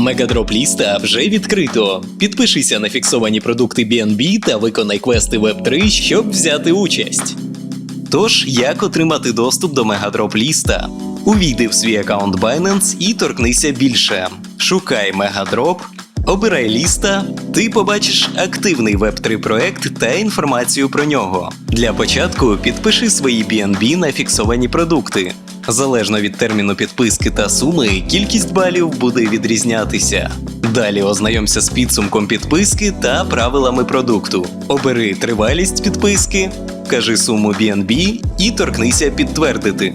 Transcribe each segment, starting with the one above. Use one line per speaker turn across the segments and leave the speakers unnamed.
Мегадроп ліста вже відкрито. Підпишися на фіксовані продукти BNB та виконай квести Web3, щоб взяти участь. Тож, як отримати доступ до Мегадроп ліста? Увійди в свій аккаунт Binance і торкнися більше. Шукай Мегадроп, обирай ліста, ти побачиш активний Web3 проект та інформацію про нього. Для початку підпиши свої BNB на фіксовані продукти. Залежно від терміну підписки та суми, кількість балів буде відрізнятися. Далі ознайомся з підсумком підписки та правилами продукту. Обери тривалість підписки, вкажи суму BNB і торкнися підтвердити.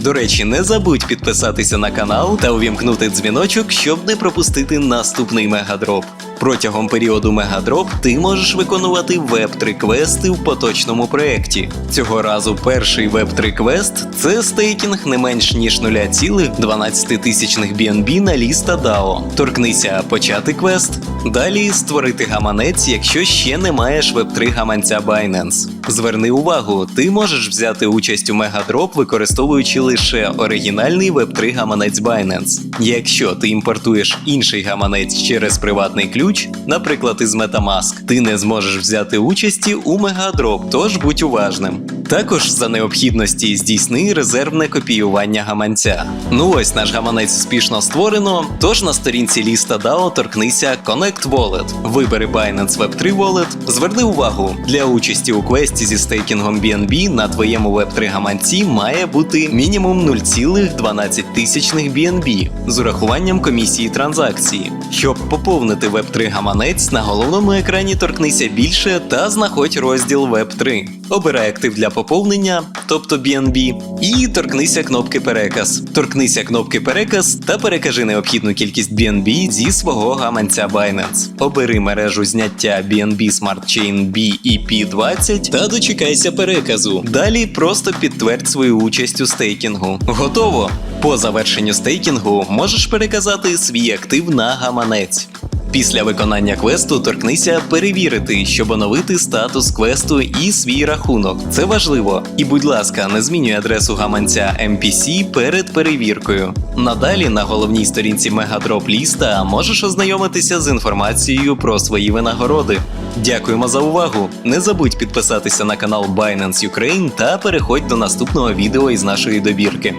До речі, не забудь підписатися на канал та увімкнути дзвіночок, щоб не пропустити наступний мегадроп. Протягом періоду мегадроп ти можеш виконувати веб-3 квести в поточному проєкті. Цього разу перший веб-3 квест це стейкінг не менш ніж 0,12 тисячних BNB на ліста DAO. Торкнися почати квест. Далі створити гаманець, якщо ще не маєш веб-3 гаманця Binance. Зверни увагу, ти можеш взяти участь у мегадроп, використовуючи лише оригінальний веб-3 гаманець Binance. Якщо ти імпортуєш інший гаманець через приватний ключ, наприклад із Metamask, ти не зможеш взяти участі у мегадроп, тож будь уважним. Також за необхідності здійсни резервне копіювання гаманця. Ну ось наш гаманець успішно створено. Тож на сторінці ліста DAO торкнися Connect Wallet. Вибери Binance Web3 Wallet. Зверни увагу, для участі у квесті зі стейкінгом BNB на твоєму Web3 гаманці має бути мінімум 0,12 тисячних BNB з урахуванням комісії транзакції. Щоб поповнити Web3 гаманець, на головному екрані торкнися більше та знаходь розділ Web3. Обирай актив для поповнення, тобто BNB, і торкнися кнопки Переказ. Торкнися кнопки Переказ та перекажи необхідну кількість BNB зі свого гаманця Binance. Обери мережу зняття BNB Smart Chain BEP20 та дочекайся переказу. Далі просто підтвердь свою участь у стейкінгу. Готово! По завершенню стейкінгу можеш переказати свій актив на гаманець. Після виконання квесту торкнися перевірити, щоб оновити статус квесту і свій рахунок. Це важливо. І будь ласка, не змінюй адресу гаманця MPC перед перевіркою. Надалі на головній сторінці Мегадроп ліста можеш ознайомитися з інформацією про свої винагороди. Дякуємо за увагу! Не забудь підписатися на канал Binance Ukraine та переходь до наступного відео із нашої добірки.